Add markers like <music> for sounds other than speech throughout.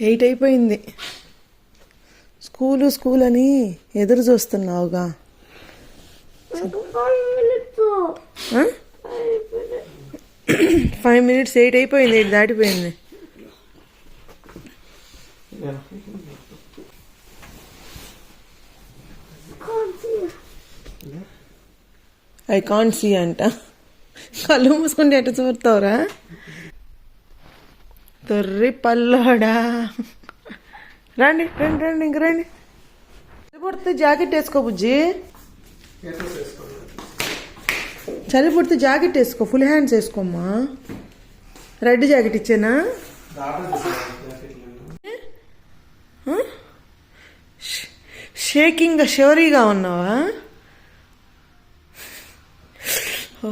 Eight అయిపోయింది. School school అని ఎదురు చూస్తున్నావుగా. ఫైవ్ మినిట్స్ ఎయిట్ అయిపోయింది ఎయిట్ దాటిపోయింది. ఐ కాంట్ సీ అంట. కళ్ళు మూసుకుంటే ఎట్ట చూస్తావురా? తొర్రి పల్లోడా. రండి రండి రండి ఇంక రండి. చలి పుడితే జాకెట్ వేసుకో బుజ్జి. చలి పుడితే జాకెట్ వేసుకో ఫుల్ హ్యాండ్స్ వేసుకోమ్మా. రెడ్ జాకెట్ ఇచ్చానా? షేకింగ్ షోరీగా ఉన్నావా? ఓ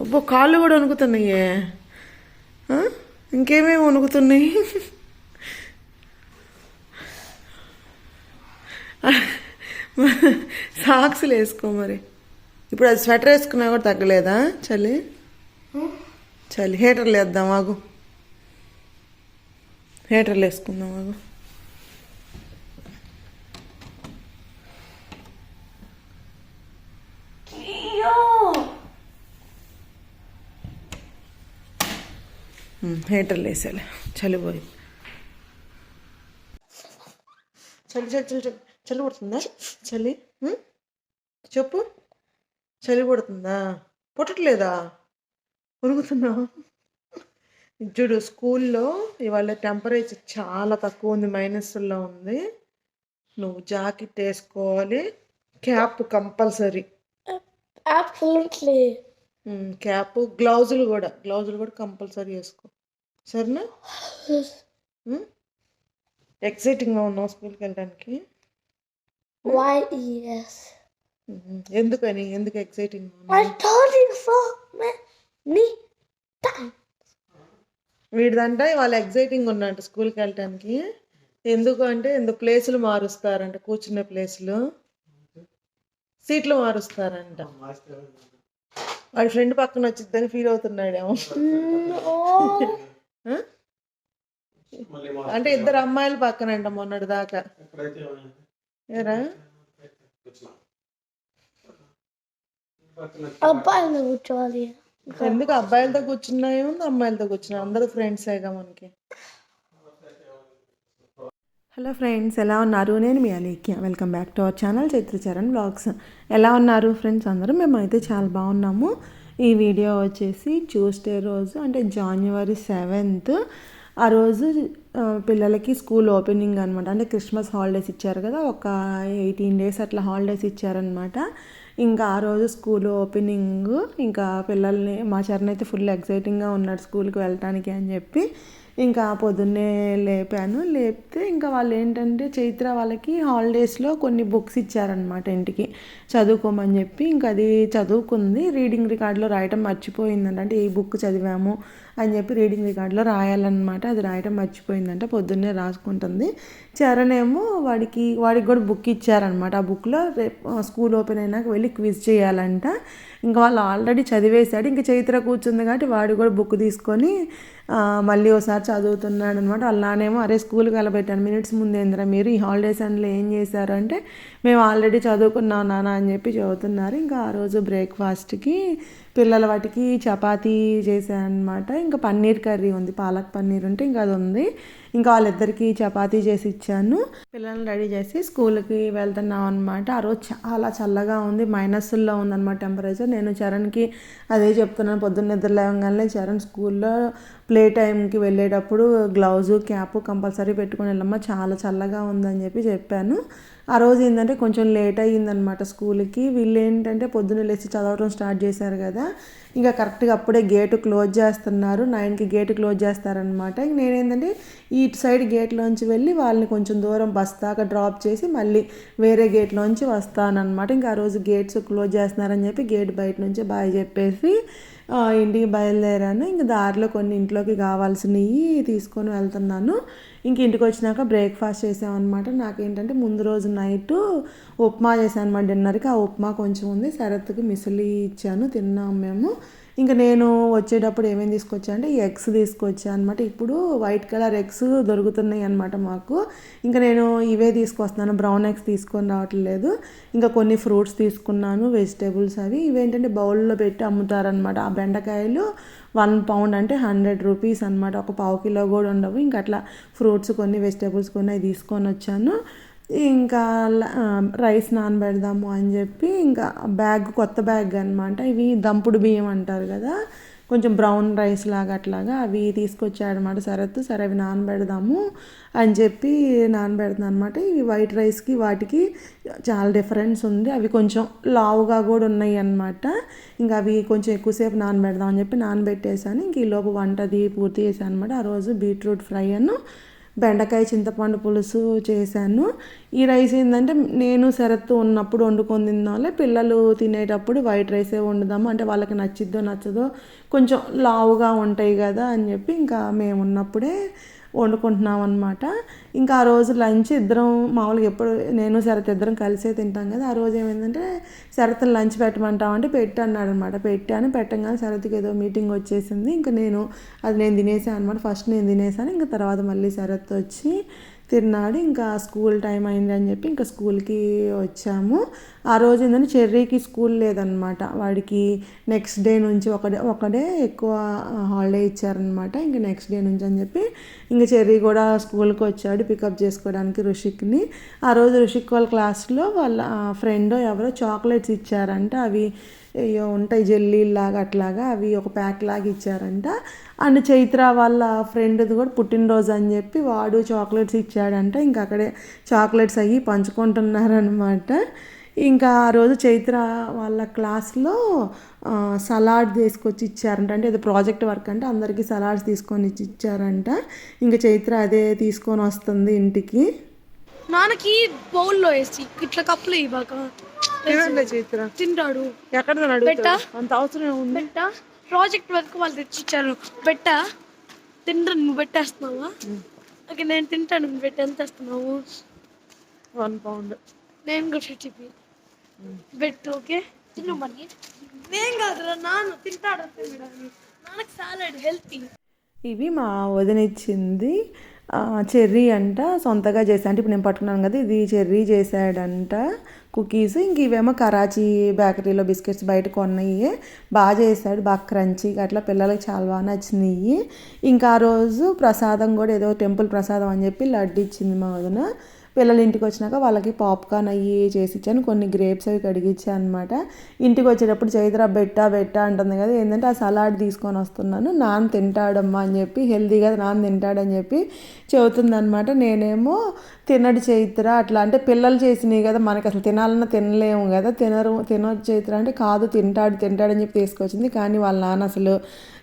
అబ్బో కాళ్ళు కూడా వణుకుతున్నాయే. ఆ? ఇంకేమేమి వణుకుతున్నాయి? సాక్స్లు వేసుకో మరి. ఇప్పుడు అది స్వెటర్ వేసుకున్నా కూడా తగ్గలేదా? చలి? చలి. హీటర్లు వేద్దాం ఆగు. హీటర్లు వేసుకుందాం ఆగు. హీటర్లు వేసేలే చలిపోయి చలి చలి చలి చలి. చలి పుడుతుందా చలి? చెప్పు. చలి పుడుతుందా పుట్టట్లేదా ఉరుగుతున్నావు చూడు స్కూల్లో ఇవాళ టెంపరేచర్ చాలా తక్కువ ఉంది మైనస్లో ఉంది. నువ్వు జాకెట్ వేసుకోవాలి. Cap compulsory. క్యాప్ గ్లౌజులు కూడా. గ్లౌజులు కూడా కంపల్సరీ వేసుకో. సరేనా? <laughs> ఎక్సైటింగ్గా ఉన్నావు స్కూల్కి వెళ్ళడానికి? ఎందుకని? ఎందుకు ఎక్సైటింగ్. వీడిదంట వాళ్ళ ఎగ్జైటింగ్ ఉన్నట్టు స్కూల్కి వెళ్ళటానికి. ఎందుకు అంటే ఎందుకు ప్లేసులు మారుస్తారంట కూర్చునే ప్లేసులు సీట్లు మారుస్తారంట. వాడి ఫ్రెండ్ పక్కన వచ్చిద్దని ఫీల్ అవుతున్నాడేమో. No. ఆ? అంటే ఇద్దరు అమ్మాయిలు పక్కనంట మొన్నటి దాకా ఏరా అబ్బాయిలు కూర్చోవాలి. ఎందుకు అబ్బాయిలతో కూర్చున్నాయి ఉంది అమ్మాయిలతో కూర్చున్నాయి? అందరూ ఫ్రెండ్సేగా మనకి. హలో ఫ్రెండ్స్ ఎలా ఉన్నారు? నేను మీ Alekhya. Welcome back to our channel Chaitracharan vlogs ఎలా ఉన్నారు ఫ్రెండ్స్ అందరూ? మేమైతే చాలా బాగున్నాము. ఈ వీడియో వచ్చేసి ట్యూస్డే రోజు అంటే జనవరి సెవెంత్. ఆ రోజు పిల్లలకి స్కూల్ ఓపెనింగ్ అనమాట అంటే క్రిస్మస్ హాలిడేస్ ఇచ్చారు కదా ఒక ఎయిటీన్ డేస్ అట్లా హాలిడేస్ ఇచ్చారనమాట ఇంకా ఆ రోజు స్కూల్ ఓపెనింగ్ ఇంకా పిల్లల్ని మా చరణ్ అయితే ఫుల్ ఎక్సైటింగ్గా ఉన్నాడు స్కూల్కి వెళ్ళటానికి అని చెప్పి. ఇంకా పొద్దున్నే లేపాను. లేపితే ఇంకా వాళ్ళు ఏంటంటే చైత్ర వాళ్ళకి హాలిడేస్లో కొన్ని బుక్స్ ఇచ్చారనమాట ఇంటికి. చదువుకోమని చెప్పి ఇంకా అది చదువుకుంది. రీడింగ్ రికార్డులో రాయటం మర్చిపోయిందంట అంటే ఈ బుక్ చదివాము అని చెప్పి రీడింగ్ రికార్డులో రాయాలన్నమాట. అది రాయటం మర్చిపోయిందంట. పొద్దున్నే రాసుకుంటుంది. చరణ్ ఏమో వాడికి వాడికి కూడా బుక్ ఇచ్చారనమాట ఆ బుక్లో రేపు స్కూల్ ఓపెన్ అయినాక వెళ్ళి క్విజ్ చేయాలంట. ఇంకా వాళ్ళు ఆల్రెడీ చదివేశాడు ఇంకా చైత్ర కూర్చుంది కాబట్టి వాడు కూడా బుక్ తీసుకొని మళ్ళీ ఒకసారి చదువుతున్నాడు అనమాట అలానేమో అరే స్కూల్కి వెళ్ళబెట్టాను మినిట్స్ ముందేంద్రా మీరు ఈ హాలిడేస్ అందులో ఏం చేశారు? అంటే మేము ఆల్రెడీ చదువుకున్నాం నాన్న అని చెప్పి చదువుతున్నారు ఇంకా ఆ రోజు బ్రేక్ఫాస్ట్కి పిల్లల వాటికి చపాతీ చేశాను అనమాట ఇంకా పన్నీర్ కర్రీ ఉంది పాలక్ పన్నీర్ ఉంటే ఇంకా అది ఉంది. ఇంకా వాళ్ళిద్దరికీ చపాతీ చేసి ఇచ్చాను. పిల్లల్ని రెడీ చేసి స్కూల్కి వెళ్తున్నాం అనమాట ఆ రోజు చాలా చల్లగా ఉంది మైనస్లో ఉందన్నమాట టెంపరేచర్. నేను చరణ్కి అదే చెప్తున్నాను పొద్దున్న నిద్ర లేవగానే చరణ్ స్కూల్లో ప్లే టైంకి వెళ్ళేటప్పుడు గ్లౌజు క్యాప్ కంపల్సరీ పెట్టుకుని వెళ్ళమ్మా చాలా చల్లగా ఉందని చెప్పి చెప్పాను. ఆ రోజు ఏంటంటే కొంచెం లేట్ అయ్యిందనమాట స్కూల్కి. వీళ్ళు ఏంటంటే పొద్దున్న లేచి చదవడం స్టార్ట్ చేశారు కదా. ఇంకా కరెక్ట్గా అప్పుడే గేటు క్లోజ్ చేస్తున్నారు. నైన్కి గేటు క్లోజ్ చేస్తారనమాట ఇంక నేనేంటంటే ఇటు సైడ్ గేట్లోంచి వెళ్ళి వాళ్ళని కొంచెం దూరం బస్ దాకా డ్రాప్ చేసి మళ్ళీ వేరే గేట్లోంచి వస్తానన్నమాట. ఇంకా ఆ రోజు గేట్స్ క్లోజ్ చేస్తున్నారని చెప్పి గేట్ బయట నుంచి బాయ్ చెప్పేసి ఇంటికి బయలుదేరాను. ఇంక దారిలో కొన్ని ఇంట్లోకి కావాల్సినవి తీసుకొని వెళ్తున్నాను. ఇంక ఇంటికి వచ్చినాక బ్రేక్ఫాస్ట్ చేసామన్నమాట. నాకేంటంటే ముందు రోజు నైట్ ఉప్మా చేశాను అనమాట డిన్నర్కి. ఆ ఉప్మా కొంచెం ఉంది. శరత్కి మిసిలి ఇచ్చాను. తిన్నాం మేము. ఇంకా నేను వచ్చేటప్పుడు ఏమేమి తీసుకొచ్చా అంటే ఎగ్స్ తీసుకొచ్చా అనమాట ఇప్పుడు వైట్ కలర్ ఎగ్స్ దొరుకుతున్నాయి అనమాట మాకు. ఇంకా నేను ఇవే తీసుకొస్తున్నాను. బ్రౌన్ ఎగ్స్ తీసుకొని రావట్లేదు. ఇంకా కొన్ని ఫ్రూట్స్ తీసుకున్నాను వెజిటేబుల్స్ అవి. ఇవేంటంటే బౌల్లో పెట్టి అమ్ముతారనమాట ఆ బెండకాయలు వన్ పౌండ్ అంటే హండ్రెడ్ రూపీస్ అనమాట ఒక పావు కిలో కూడా ఉండవు. ఇంకా అట్లా ఫ్రూట్స్ కొన్ని వెజిటేబుల్స్ కొన్ని అవి తీసుకొని వచ్చాను. ఇంకా రైస్ నానబెడదాము అని చెప్పి ఇంకా బ్యాగ్ కొత్త బ్యాగ్ అనమాట ఇవి దంపుడు బియ్యం అంటారు కదా. కొంచెం బ్రౌన్ రైస్ లాగా అట్లాగా అవి తీసుకొచ్చాడనమాట శరత్. సరే అవి నానబెడదాము అని చెప్పి నానబెడతాను అనమాట ఇవి వైట్ రైస్కి వాటికి చాలా డిఫరెన్స్ ఉంది. అవి కొంచెం లావుగా కూడా ఉన్నాయి అన్నమాట. ఇంకా అవి కొంచెం ఎక్కువసేపు నానబెడదాం అని చెప్పి నానబెట్టేసాను ఇంక ఈలోపు వంటది పూర్తి చేశాను అనమాట ఆ రోజు బీట్రూట్ ఫ్రై అను బెండకాయ చింతపండు పులుసు చేశాను. ఈ రైస్ ఏంటంటే నేను శరత్తు ఉన్నప్పుడు వండుకొని తిన్నాలే. పిల్లలు తినేటప్పుడు వైట్ రైసే వండుదాము. అంటే వాళ్ళకి నచ్చిద్దో నచ్చదో కొంచెం లావుగా ఉంటాయి కదా అని చెప్పి ఇంకా మేము ఉన్నప్పుడే వండుకుంటున్నాం అనమాట ఇంకా ఆ రోజు లంచ్ ఇద్దరం మామూలుగా ఎప్పుడు నేను శరత్ ఇద్దరం కలిసే తింటాం కదా. ఆ రోజు ఏమైందంటే శరత్ లంచ్ పెట్టమంటాం అంటే పెట్టి అన్నాడు అనమాట పెట్టాను పెట్టంగానే శరత్కి ఏదో మీటింగ్ వచ్చేసింది. ఇంకా నేను అది నేను తినేసాను అనమాట ఫస్ట్ నేను తినేసాను. ఇంకా తర్వాత మళ్ళీ శరత్ వచ్చి తిన్నాడు. ఇంకా స్కూల్ టైం అయింది అని చెప్పి ఇంకా స్కూల్కి వచ్చాము. ఆ రోజు ఏంటంటే చెర్రీకి స్కూల్ లేదనమాట. వాడికి నెక్స్ట్ డే నుంచి ఒకడే ఒకడే ఎక్కువ హాలిడే ఇచ్చారనమాట. ఇంకా నెక్స్ట్ డే నుంచి అని చెప్పి ఇంకా చెర్రీ కూడా స్కూల్కి వచ్చాడు పికప్ చేసుకోవడానికి రుషిక్ని ఆ రోజు రుషిక్ వాళ్ళ క్లాస్లో వాళ్ళ ఫ్రెండ్ ఎవరో చాక్లెట్స్ ఇచ్చారంట. అవి ఉంటాయి జెల్లీలాగా అట్లాగా అవి ఒక ప్యాక్ లాగా ఇచ్చారంట. అండ్ చైత్ర వాళ్ళ ఫ్రెండ్ది కూడా పుట్టినరోజు అని చెప్పి వాడు చాక్లెట్స్ ఇచ్చాడంట. ఇంకా అక్కడే చాక్లెట్స్ అవి పంచుకుంటున్నారనమాట ఇంకా ఆ రోజు చైత్ర వాళ్ళ క్లాస్లో సలాడ్ తీసుకొచ్చి ఇచ్చారంట. అంటే ఇది ప్రాజెక్ట్ వర్క్ అంటే. అందరికీ సలాడ్స్ తీసుకొని ఇచ్చి ఇచ్చారంట. ఇంకా చైత్ర అదే తీసుకొని వస్తుంది ఇంటికి. నాన్నకి బౌల్లో వేసి ఇట్లా కప్పులు ఇవ్వక. చైత్ర తింటాడు. ఎక్కడ పెట్టా? అంత అవసరం ఉంది బెట్ట? ప్రాజెక్ట్ వర్క్ వాళ్ళు తెచ్చిచ్చారు. బెట్ట? తింటా నువ్వు? పెట్టేస్తున్నావా ఓకే నేను తింటాను. నువ్వు పెట్టి ఎంత వేస్తున్నావు? One pound. నేను కూడా ఫిఫ్టీ బెట్ ఓకే? తిను మరి. నేను కాదురా నాన్న తింటాడు నాన్నకి సాలడ్ హెల్తీ ఇవి మా వదినిచ్చింది. చెర్రీ అంట సొంతగా చేసా అంటే ఇప్పుడు నేను పట్టుకున్నాను కదా ఇది చెర్రీ చేశాడంట. కుకీస్ ఇంక ఇవేమో కరాచీ బేకరీలో బిస్కెట్స్ బయట కొన్నాయి బాగా చేశాడు బాగా క్రంచీగా అట్లా పిల్లలకి చాలా బాగా నచ్చినాయి ఇంకా ఆ రోజు ప్రసాదం కూడా ఏదో టెంపుల్ ప్రసాదం అని చెప్పి లడ్డు ఇచ్చింది మా వదిన. పిల్లలు ఇంటికి వచ్చినాక వాళ్ళకి పాప్కార్న్ అయ్యి చేసి ఇచ్చాను. కొన్ని గ్రేప్స్ అవి కడిగిచ్చాను అనమాట ఇంటికి వచ్చేటప్పుడు చైత్ర బెట్టా బెట్టా అంటుంది కదా ఏంటంటే ఆ సలాడ్ తీసుకొని వస్తున్నాను. నాన్న తింటాడమ్మా అని చెప్పి హెల్తీగా నాన్న తింటాడని చెప్పి చెబుతుందనమాట నేనేమో తినడు చైత్ర అట్లా అంటే పిల్లలు చేసినవి కదా మనకి అసలు తినాలన్నా తినలేము కదా తినరు తినొచ్చు చైత్ర అంటే కాదు తింటాడు తింటాడని చెప్పి తీసుకొచ్చింది. కానీ వాళ్ళ నాన్న అసలు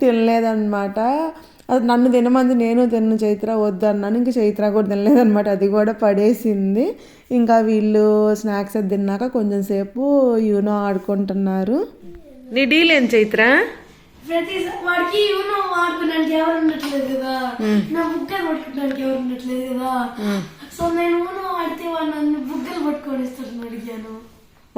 తినలేదన్నమాట. అది నన్ను తినమంది నేను తిన్న చైత్ర వద్దు అన్నాను. ఇంకా చైత్ర కూడా తినలేదన్నమాట. అది కూడా పడేసింది. ఇంకా వీళ్ళు స్నాక్స్ అది తిన్నాక కొంచెం సేపు యూనో ఆడుకుంటున్నారు. నీ డీల్ ఏం చైత్ర? ప్రతి వాడికి యూనో ఆడుకోవడానికి ఎవరు ఉండట్లేదు కదా. నా బుగ్గలు పట్టుకోవడానికి ఎవరు ఉండట్లేదు కదా. సో నేను యూనో ఆడితే వాడు నన్ను బుగ్గలు పట్టుకొని ఇస్తాను అడిగాను.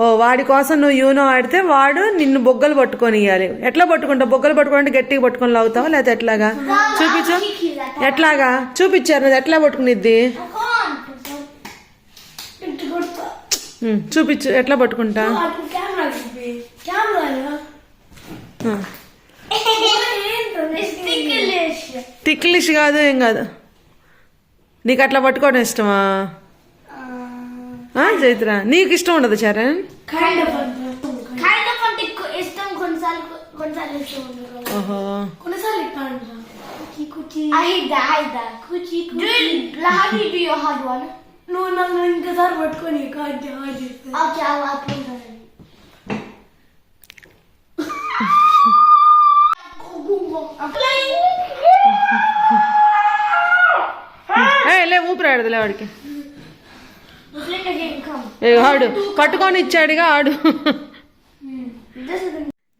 ఓ వాడి కోసం నువ్వు యూనో ఆడితే వాడు నిన్ను బొగ్గలు పట్టుకొని ఇవ్వాలి ఎట్లా పట్టుకుంటావు? బొగ్గలు పట్టుకుంటే గట్టిగా పట్టుకొని లాగుతావా? లేకపోతే ఎట్లాగా? చూపించు. ఎట్లాగా? చూపించారు నువ్వు ఎట్లా పట్టుకునిద్ది? చూపించు. ఎట్లా పట్టుకుంటా? తిక్లిష్ కాదు ఏం కాదు. నీకు అట్లా పట్టుకోవడం ఇష్టమా? చైత్ర నీకు ఇష్టం ఉండదు Charan kind of kind of అంటే కొ- ఇష్టం కొన్నిసార్లు కొన్నిసార్లు ఇష్టం ఉండదు ఓహో కొన్నిసార్లు ఇట్లా అంటారా Kuchi Kuchi I hate that, I hate that. Kuchi Do it, like, how do you do your hard one? నువ్వు నన్ను ఇంకోసారి పట్టుకొని కాదు చేస్తే Okay, I'll, I'll play that. I'm playing. ఏ లే ఊపిరాడదులే వాడికి ఆడు. పట్టుకొని ఇచ్చాడుగా ఆడు.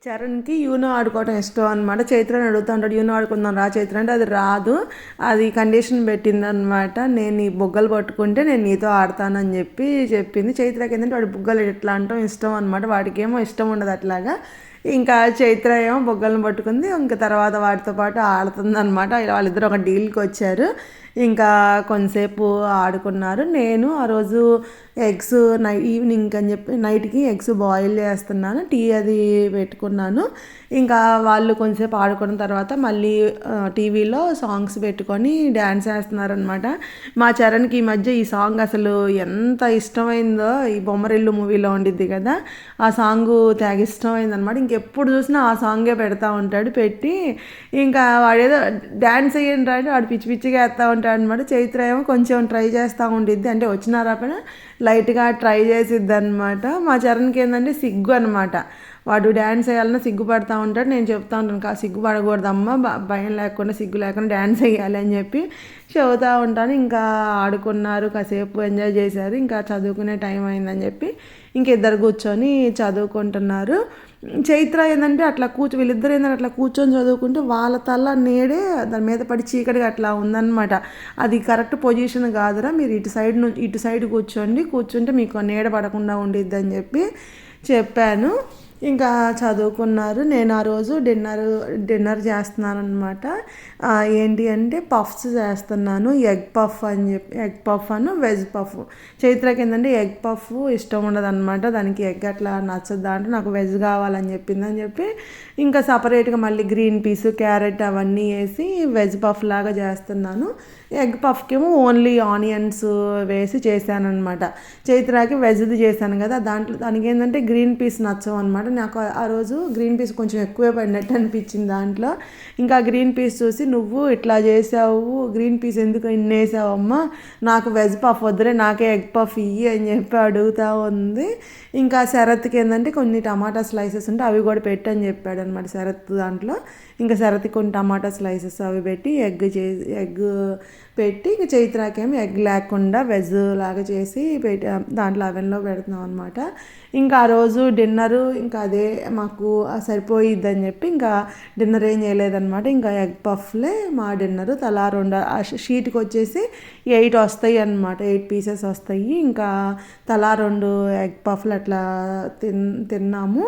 చరణ్కి యూనో ఆడుకోవటం ఇష్టం అనమాట చైత్రని అడుగుతూ ఉంటాడు యూనో ఆడుకుందాం రా చైత్ర అంటే అది రాదు. అది కండిషన్ పెట్టిందనమాట నేను ఈ బుగ్గలు పట్టుకుంటే నేను నీతో ఆడతానని చెప్పి చెప్పింది. చైత్రకి ఏంటంటే వాడి బుగ్గలు ఎట్లా అంటాం ఇష్టం అనమాట వాడికి ఏమో ఇష్టం ఉండదు అట్లాగా. ఇంకా చైత్ర ఏమో బొగ్గలను పట్టుకుంది. ఇంకా తర్వాత వాటితో పాటు ఆడుతుంది అనమాట వాళ్ళిద్దరు ఒక డీల్కి వచ్చారు. ఇంకా కొంతసేపు ఆడుకున్నారు. నేను ఆ రోజు ఎగ్స్ నై ఈవినింగ్ అని చెప్పి నైట్కి ఎగ్స్ బాయిల్ చేస్తున్నాను. టీ అది పెట్టుకున్నాను. ఇంకా వాళ్ళు కొంచెంసేపు ఆడుకున్న తర్వాత మళ్ళీ టీవీలో సాంగ్స్ పెట్టుకొని డ్యాన్స్ వేస్తున్నారనమాట మా చరణ్కి ఈ మధ్య ఈ సాంగ్ అసలు ఎంత ఇష్టమైందో ఈ బొమ్మరిల్లు మూవీలో ఉండిద్ది కదా ఆ సాంగ్ తెగ ఇష్టమైందనమాట ఇంకెప్పుడు చూసినా ఆ సాంగే పెడతా ఉంటాడు పెట్టి ఇంకా వాడేదో డ్యాన్స్ అయ్యండి రాడు వాడు పిచ్చి పిచ్చిగా వేస్తూ ఉంటాడు అనమాట చైత్ర ఏమో కొంచెం ట్రై చేస్తూ ఉండిద్ది. అంటే వచ్చిన రాపైన లైట్గా ట్రై చేసిద్ది అనమాట మా చరణ్కి ఏంటంటే సిగ్గు అనమాట వాడు డ్యాన్స్ వేయాలన్నా సిగ్గుపడతా ఉంటాడు. నేను చెప్తా ఉంటాను కా సిగ్గుపడకూడదమ్మా. భయం లేకుండా సిగ్గు లేకుండా డ్యాన్స్ వేయాలి అని చెప్పి చెబుతూ ఉంటాను. ఇంకా ఆడుకున్నారు కాసేపు ఎంజాయ్ చేశారు. ఇంకా చదువుకునే టైం అయిందని చెప్పి ఇంకిద్దరు కూర్చొని చదువుకుంటున్నారు. చైత్ర ఏంటంటే అట్లా కూర్చో వీళ్ళిద్దరు ఏంటంటే అట్లా కూర్చొని చదువుకుంటే వాళ్ళ తల నేడే దాని మీద పడి చీకటిగా అట్లా ఉందన్నమాట. అది కరెక్ట్ పొజిషన్ కాదురా. మీరు ఇటు సైడ్ నుంచి ఇటు సైడ్ కూర్చోండి. కూర్చుంటే మీకు నీడ పడకుండా ఉండిద్ది అని చెప్పి చెప్పాను. ఇంకా చదువుకున్నారు. నేను ఆ రోజు డిన్నర్ డిన్నర్ చేస్తున్నాను అనమాట ఏంటి అంటే పఫ్స్ చేస్తున్నాను. ఎగ్ పఫ్ అని చెప్పి ఎగ్ పఫ్ అను వెజ్ పఫ్. చైత్రకి ఏంటంటే ఎగ్ పఫ్ ఇష్టం ఉండదు అనమాట దానికి ఎగ్ అట్లా నచ్చదు అంటే నాకు వెజ్ కావాలని చెప్పిందని చెప్పి ఇంకా సపరేట్గా మళ్ళీ గ్రీన్ పీస్ క్యారెట్ అవన్నీ వేసి వెజ్ పఫ్ లాగా చేస్తున్నాను. ఎగ్ పఫ్కేమో ఓన్లీ ఆనియన్స్ వేసి చేశాను అనమాట చైత్రాకి వెజ్ది చేశాను కదా దాంట్లో దానికి ఏంటంటే గ్రీన్ పీస్ నచ్చవు అనమాట నాకు ఆ- రోజు గ్రీన్ పీస్ కొంచెం ఎక్కువే పడినట్టు అనిపించింది దాంట్లో. ఇంకా గ్రీన్ పీస్ చూసి నువ్వు ఇట్లా చేసావు గ్రీన్ పీస్ ఎందుకు ఇన్నేసావమ్మా నాకు వెజ్ పఫ్ వద్దులే నాకే ఎగ్ పఫ్ ఇయ్యి అని చెప్పి అడుగుతా ఉంది. ఇంకా శరత్కి ఏంటంటే కొన్ని టమాటా స్లైసెస్ ఉంటే అవి కూడా పెట్టని చెప్పాడు అనమాట శరత్ దాంట్లో. ఇంకా సరతి కొన్ని టమాటా స్లైసెస్ అవి పెట్టి ఎగ్ చేసి ఎగ్ పెట్టి ఇంక చైత్రాకేమి ఎగ్ లేకుండా వెజ్ లాగా చేసి పెట్టి దాంట్లో అవెన్లో పెడుతున్నాం అనమాట ఇంకా ఆ రోజు డిన్నరు ఇంకా అదే మాకు సరిపోయిద్దని చెప్పి ఇంకా డిన్నర్ ఏం చేయలేదన్నమాట. ఇంకా ఎగ్ పఫ్లే మా డిన్నర్. తలా రెండు ఆ షీట్కి వచ్చేసి ఎయిట్ వస్తాయి అన్నమాట. ఎయిట్ పీసెస్ వస్తాయి. ఇంకా తలా రెండు ఎగ్ పఫ్లు అట్లా తిన్ తిన్నాము.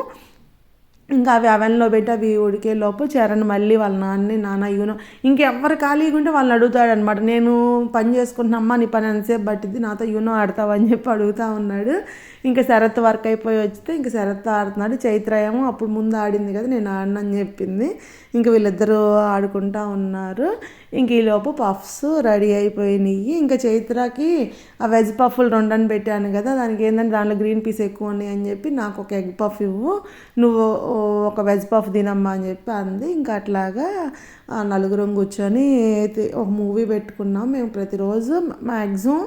ఇంకా అవి అవెన్లో పెట్టి అవి ఉడికే లోపు చరణ్ మళ్ళీ వాళ్ళ నాన్నని నాన్న యూనో ఇంకెవ్వరు ఖాళీగా ఉంటే వాళ్ళని అడుగుతాడు అనమాట నేను పని చేసుకుంటున్నామ్మా నీ పని ఎంతసేపు పట్టింది నాతో యూనో ఆడతావు? అని చెప్పి అడుగుతా ఉన్నాడు. ఇంకా శరత్ వర్క్ అయిపోయి వస్తే ఇంకా శరత్ ఆడుతున్నాడు. చైత్ర ఏమో అప్పుడు ముందు ఆడింది కదా నేను ఆడినని చెప్పింది. ఇంకా వీళ్ళిద్దరూ ఆడుకుంటా ఉన్నారు. ఇంక ఈలోపు పఫ్స్ రెడీ అయిపోయినాయి. ఇంకా చైత్రకి ఆ వెజ్ పఫ్లు రెండని పెట్టాను కదా దానికి ఏంటంటే దాంట్లో గ్రీన్ పీస్ ఎక్కువ ఉన్నాయి అని చెప్పి నాకు ఒక ఎగ్ పఫ్ ఇవ్వు నువ్వు ఒక వెజ్ పఫ్ తినమ్మా అని చెప్పి అంది. ఇంకా అట్లాగా నలుగురం కూర్చొని ఒక మూవీ పెట్టుకున్నాం. మేము ప్రతిరోజు మ్యాక్సిమం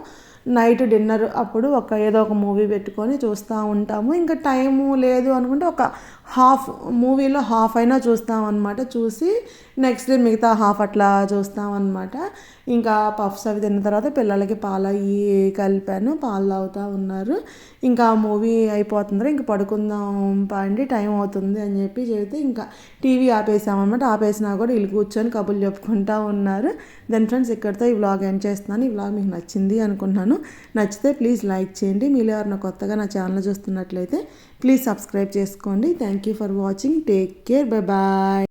నైట్ డిన్నర్ అప్పుడు ఒక ఏదో ఒక మూవీ పెట్టుకొని చూస్తూ ఉంటాము. ఇంకా టైము లేదు అనుకుంటే ఒక హాఫ్ మూవీలో హాఫ్ అయినా చూస్తాం అనమాట చూసి నెక్స్ట్ డే మిగతా హాఫ్ అట్లా చూస్తాం అనమాట ఇంకా పఫ్స్ అవి తిన్న తర్వాత పిల్లలకి పాలు అవి కలిపాను. పాలు తాగుతూ ఉన్నారు. ఇంకా మూవీ అయిపోతుంది ఇంకా పడుకుందాం పండి టైం అవుతుంది అని చెప్పి చెబితే ఇంకా టీవీ ఆపేసామన్నమాట. ఆపేసినా కూడా వీళ్ళు కూర్చొని కబుర్లు చెప్పుకుంటూ ఉన్నారు. దెన్ ఫ్రెండ్స్ ఇక్కడితో ఈ వ్లాగ్ ఎండ్ చేస్తున్నాను. ఈ వ్లాగ్ మీకు నచ్చింది అనుకుంటున్నాను. నచ్చితే ప్లీజ్ లైక్ చేయండి. మీరు ఎవరైనా కొత్తగా నా ఛానల్ చూస్తున్నట్లయితే ప్లీజ్ సబ్స్క్రైబ్ చేసుకోండి. Thank you for watching take care bye bye